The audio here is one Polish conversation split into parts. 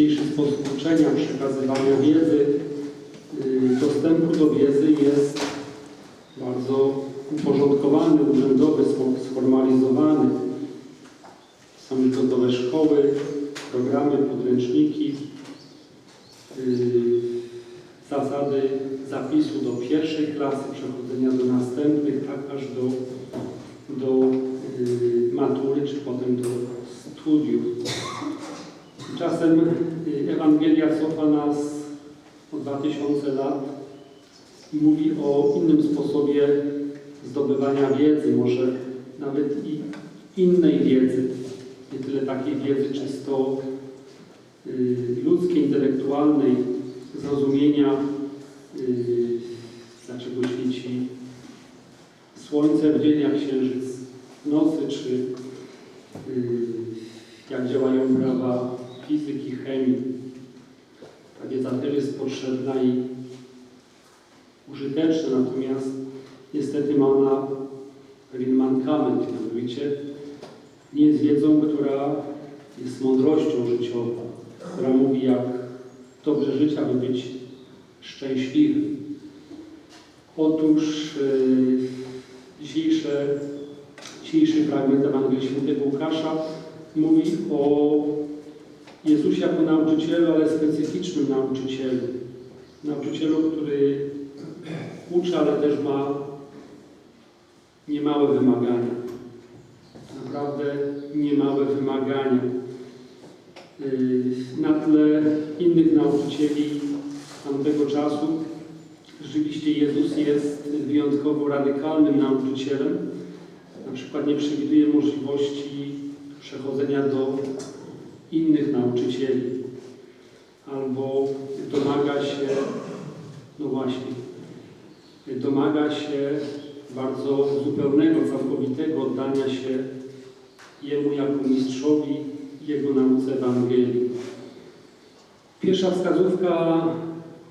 dzisiejszy sposób uczenia, przekazywania wiedzy, y, dostępu do wiedzy jest bardzo uporządkowany, urzędowy, sfo- sformalizowany. Są gotowe szkoły, programy, podręczniki, y, zasady zapisu do pierwszej klasy, przechodzenia do następnych, tak aż do, do y, matury, czy potem do studiów. Tymczasem Ewangelia cofa nas o 2000 lat i mówi o innym sposobie zdobywania wiedzy, może nawet i innej wiedzy, nie tyle takiej wiedzy czysto y, ludzkiej, intelektualnej, zrozumienia, y, dlaczego świeci słońce w dzień, jak księżyc w nocy, czy y, jak działają prawa fizyki, chemii. Ta wiedza też jest potrzebna i użyteczna, natomiast niestety ma ona pewien mankament, mianowicie nie jest wiedzą, która jest mądrością życiową, która mówi, jak dobrze żyć, aby być szczęśliwym. Otóż yy, dzisiejsze, dzisiejszy fragment Ewangelii Świętego Łukasza mówi o Jezusie jako nauczycielu, ale specyficznym nauczycielu. Nauczycielu, który uczy, ale też ma niemałe wymagania. Naprawdę niemałe wymagania. Yy, Na tle innych nauczycieli tamtego czasu rzeczywiście Jezus jest wyjątkowo radykalnym nauczycielem. Na przykład nie przewiduje możliwości przechodzenia do innych nauczycieli albo domaga się, no właśnie, domaga się bardzo zupełnego, całkowitego oddania się Jemu jako mistrzowi Jego nauce Ewangelii. Pierwsza wskazówka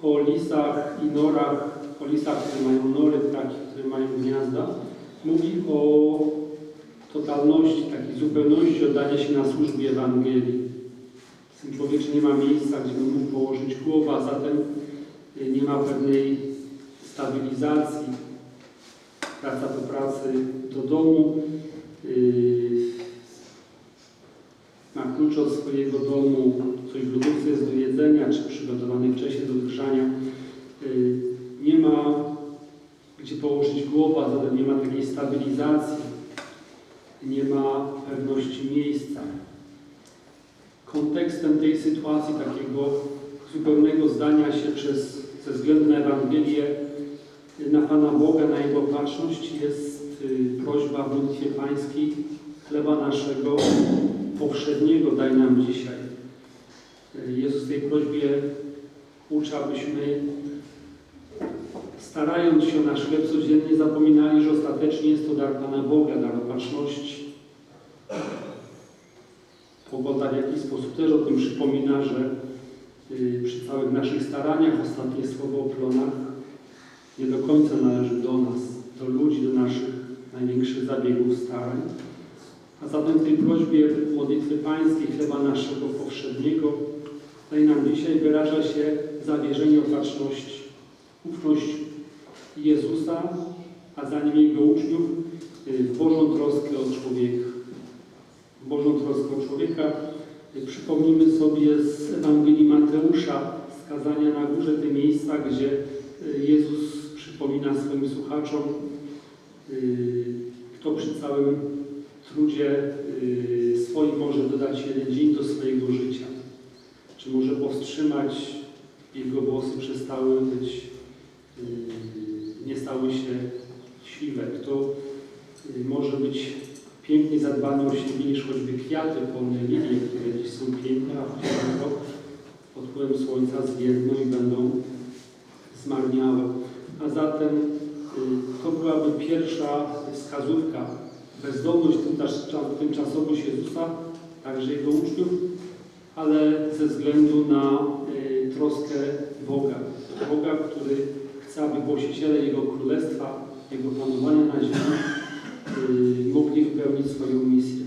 o lisach i norach, o lisach, które mają nory, ptaki, które mają gniazda, mówi o totalności, takiej zupełności oddania się na służbie Ewangelii. Tym człowieku nie ma miejsca, gdzie by mógł położyć głowę, a zatem y, nie ma pewnej stabilizacji. Praca do pracy, do domu. Ma klucz od swojego domu, coś w lodówce jest do jedzenia, czy przygotowany wcześniej do grzania. Yy, Nie ma gdzie położyć głowę, a zatem nie ma takiej stabilizacji. Nie ma pewności miejsca. Kontekstem tej sytuacji, takiego zupełnego zdania się przez, ze względu na Ewangelię na Pana Boga, na Jego opatrzność jest y, prośba w modlitwie pańskiej chleba naszego powszedniego daj nam dzisiaj. Jezus w tej prośbie uczy, abyśmy starając się nasz chleb codziennie zapominali, że ostatecznie jest to dar Pana Boga, dar opatrzności. Pogoda w jakiś sposób też o tym przypomina, że y, przy całych naszych staraniach, ostatnie słowo o plonach, nie do końca należy do nas, do ludzi, do naszych największych zabiegów starań. A zatem w tej prośbie modlitwy pańskiej, chleba naszego powszedniego, daj nam dzisiaj wyraża się zawierzenie opatrzności, ufność Jezusa, a za nim Jego uczniów y, w Bożą troskę o człowieka. Bożą troskę o człowieka y, przypomnijmy sobie z Ewangelii Mateusza, skazania na górze te miejsca, gdzie y, Jezus przypomina swoim słuchaczom, y, kto przy całym trudzie y, swoim może dodać jeden dzień do swojego życia. Czy może powstrzymać, jego włosy przestały być, nie stały się siwe. Kto może być pięknie zadbany o siebie niż choćby kwiaty polne lilie, które dziś są piękne, a w ciągu rok pod wpływem słońca zwiędną i będą zmarniałe. A zatem y, to byłaby pierwsza wskazówka. Bezdomność, tymczas- tymczasowość Jezusa, także Jego uczniów, ale ze względu na y, troskę Boga. Boga, który chce, aby głosiciele Jego Królestwa, Jego panowania na ziemi mogli wypełnić swoją misję.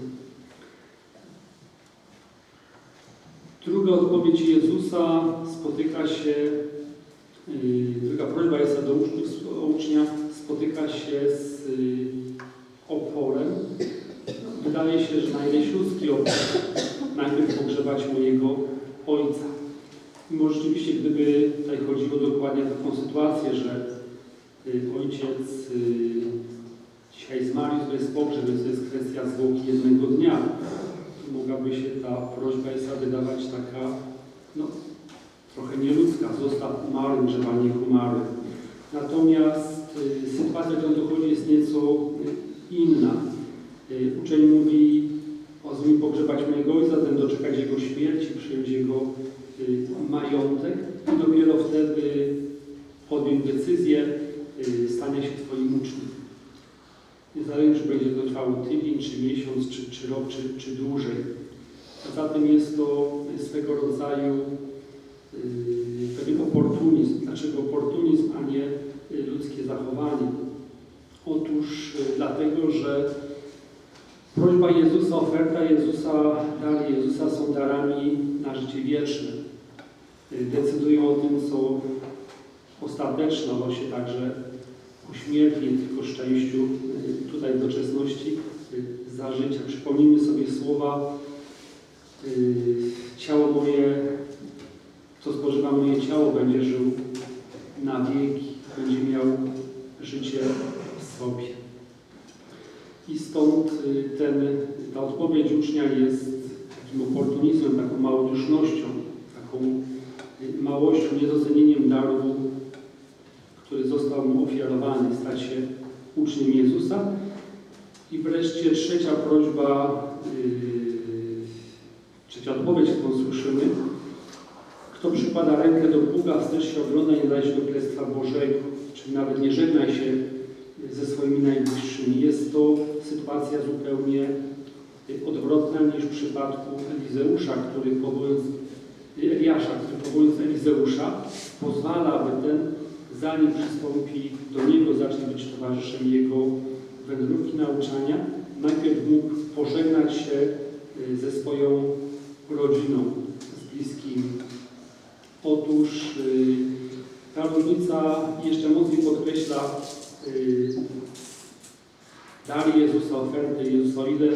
Druga odpowiedź Jezusa spotyka się, yy, druga prośba jest do uczniów, ucznia, spotyka się z yy, oporem. Wydaje się, że najleś ludzki opór. Najpierw pogrzebać mojego ojca. Mimo rzeczywiście, gdyby tutaj chodziło dokładnie o taką sytuację, że y, ojciec y, to jest pogrzeb, więc to jest kwestia zwłoki jednego dnia. Mogłaby się ta prośba jest wydawać taka, no, trochę nieludzka. Zostaw umarłym, żeby nie umarłym. Natomiast y, sytuacja, którą dochodzi, jest nieco y, inna. Y, uczeń mówi, pozwól pogrzebać mojego ojca, ten doczekać jego śmierci, przyjąć jego y, majątek i dopiero wtedy podjąć decyzję y, się Twoim uczniem. Niezależnie, czy będzie to trwało tydzień, czy miesiąc, czy, czy rok, czy, czy dłużej. A zatem jest to swego rodzaju y, pewien oportunizm. Dlaczego oportunizm, a nie y, ludzkie zachowanie? Otóż y, dlatego, że prośba Jezusa, oferta Jezusa, dary Jezusa są darami na życie wieczne. Y, Decydują o tym, co ostateczne, losie także śmierci, tylko szczęściu y, tutaj doczesności y, za życia. Przypomnijmy sobie słowa y, ciało moje, kto spożywa moje ciało, będzie żył na wieki, będzie miał życie w sobie. I stąd ten, ta odpowiedź ucznia jest takim oportunizmem, taką małodusznością, taką małością, niedocenieniem daru, który został mu ofiarowany, stać się uczniem Jezusa. I wreszcie trzecia prośba, yy, trzecia odpowiedź, którą słyszymy. Kto przykłada rękę do Boga, wstecz się ogląda, nie należy do Królestwa Bożego. Czyli nawet nie żegnaj się ze swoimi najbliższymi. Jest to sytuacja zupełnie odwrotna niż w przypadku Elizeusza, który powołując Eliasza, który powołując Elizeusza pozwala, aby ten zanim przystąpi do niego, zacznie być towarzyszem jego wędrówki nauczania, najpierw mógł pożegnać się y, ze swoją rodziną, z bliskimi. Otóż y, ta różnica jeszcze mocniej podkreśla y, dar Jezusa, ofertę Jezusa, ile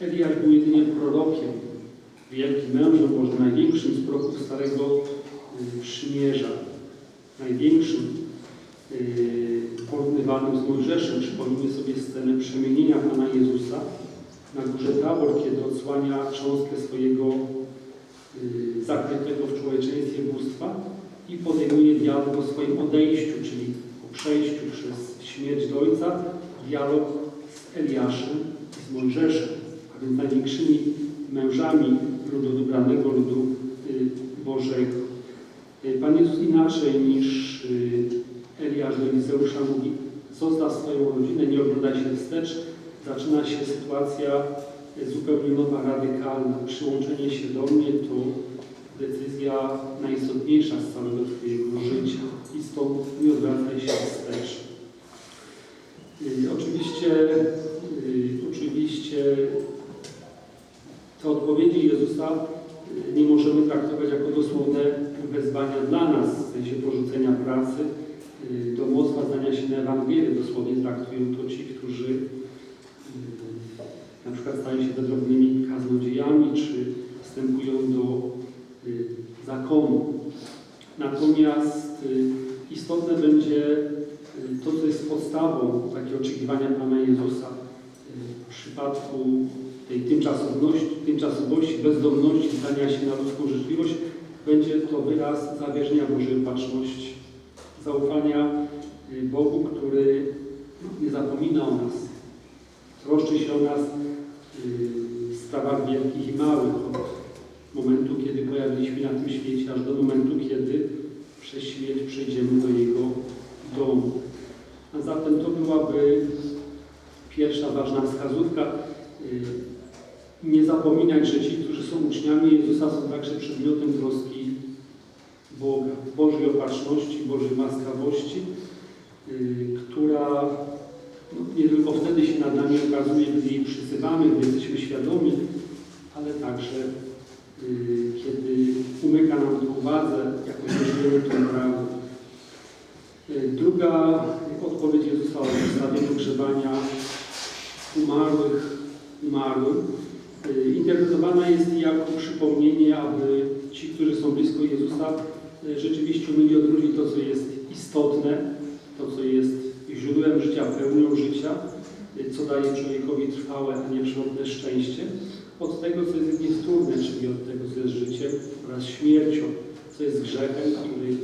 Eliasz był jedynie prorokiem, wielkim mężem, może największym z proroków Starego Przymierza, największym yy, porównywanym z Mojżeszem. Przypomnijmy sobie scenę przemienienia Pana Jezusa na górze Tabor, kiedy odsłania cząstkę swojego yy, zakrytego w człowieczeństwie bóstwa i podejmuje dialog o swoim odejściu, czyli o przejściu przez śmierć do Ojca, dialog z Eliaszem i z Mojżeszem, a więc największymi mężami ludu wybranego, ludu yy, Bożego. Pan Jezus inaczej niż y, Eliasz do Elizeusza mówi zostaw swoją rodzinę, nie oglądaj się wstecz. Zaczyna się sytuacja zupełnie nowa, radykalna. Przyłączenie się do mnie to decyzja najistotniejsza z całego Twojego życia i stąd nie odwracaj się wstecz. Y, Oczywiście, oczywiście te odpowiedzi Jezusa nie możemy traktować jako dosłowne wezwania dla nas, w sensie porzucenia pracy, y, domostwa, zdania się na Ewangelię. Dosłownie traktują to ci, którzy y, na przykład stają się drobnymi kaznodziejami, czy wstępują do y, zakonu. Natomiast istotne będzie to, co jest podstawą takie oczekiwania Pana Jezusa w przypadku tej tymczasowności, tymczasowości, bezdomności, zdania się na ludzką życzliwość, będzie to wyraz zawierzenia Bożej Opatrzności, zaufania y, Bogu, który nie zapomina o nas, troszczy się o nas y, w sprawach wielkich i małych, od momentu, kiedy pojawiliśmy na tym świecie, aż do momentu, kiedy przez śmierć przejdziemy do Jego domu. A zatem to byłaby pierwsza ważna wskazówka. Y, nie zapominać, że ci, którzy są uczniami Jezusa, są także przedmiotem troski Boga, Bożej opatrzności, Bożej łaskawości, yy, która no, nie tylko wtedy się nad nami okazuje, gdy jej przyzywamy, gdy jesteśmy świadomi, ale także y, kiedy umyka nam to uwadze, jakoś nie żyjemy tą prawdą. Y, Druga odpowiedź Jezusa o postawieniu grzebania umarłych umarłym y, interpretowana jest jako przypomnienie, aby ci, którzy są blisko Jezusa, y, rzeczywiście umieli odróżnić to, co jest istotne, to, co jest źródłem życia, pełnią życia, y, co daje człowiekowi trwałe, a nie przewrotne szczęście, od tego, co jest niewtórne, czyli od tego, co jest życiem oraz śmiercią, co jest grzechem, który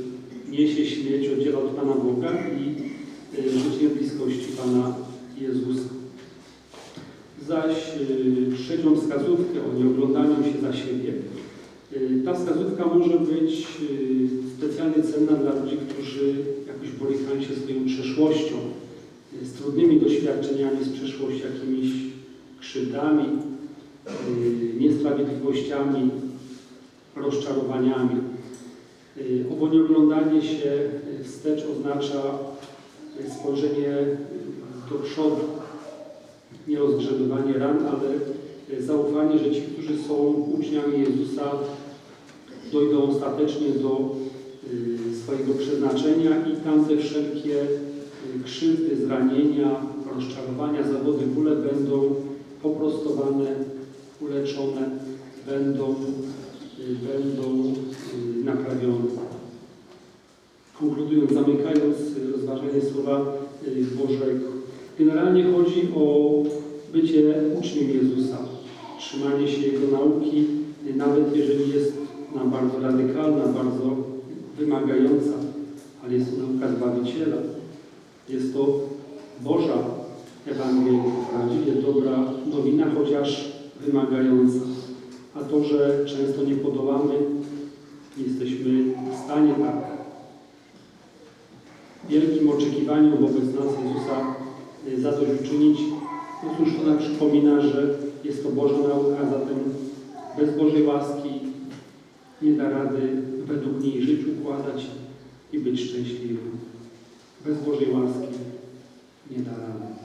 niesie śmierć, oddziela od Pana Boga i y, życie bliskości Pana Jezusa. Zaś trzecią wskazówkę o nieoglądaniu się za siebie. Y, Ta wskazówka może być y, specjalnie cenna dla ludzi, którzy jakoś borykają się swoją przeszłością, y, z trudnymi doświadczeniami z przeszłości, jakimiś krzywdami, niesprawiedliwościami, rozczarowaniami. Owo nieoglądanie się wstecz oznacza spojrzenie do przodu, nie rozgrzebywanie ran, ale zaufanie, że ci, którzy są uczniami Jezusa, dojdą ostatecznie do y, swojego przeznaczenia i tamte wszelkie y, krzywdy, zranienia, rozczarowania, zawody, bóle będą poprostowane, uleczone, będą, y, będą naprawione. Konkludując, zamykając rozważanie słowa Bożego. Generalnie chodzi o bycie uczniem Jezusa, trzymanie się Jego nauki, nawet jeżeli jest ona bardzo radykalna, bardzo wymagająca, ale jest to nauka Zbawiciela. Jest to Boża Ewangelia, prawdziwie dobra nowina, chociaż wymagająca. A to, że często nie podołamy, nie jesteśmy w stanie tak wielkim oczekiwaniu wobec nas Jezusa y, zadośćuczynić, no cóż, to nam przypomina, że jest to Boża nauka, zatem bez Bożej łaski nie da rady według niej żyć układać i być szczęśliwym. Bez Bożej łaski nie da rady.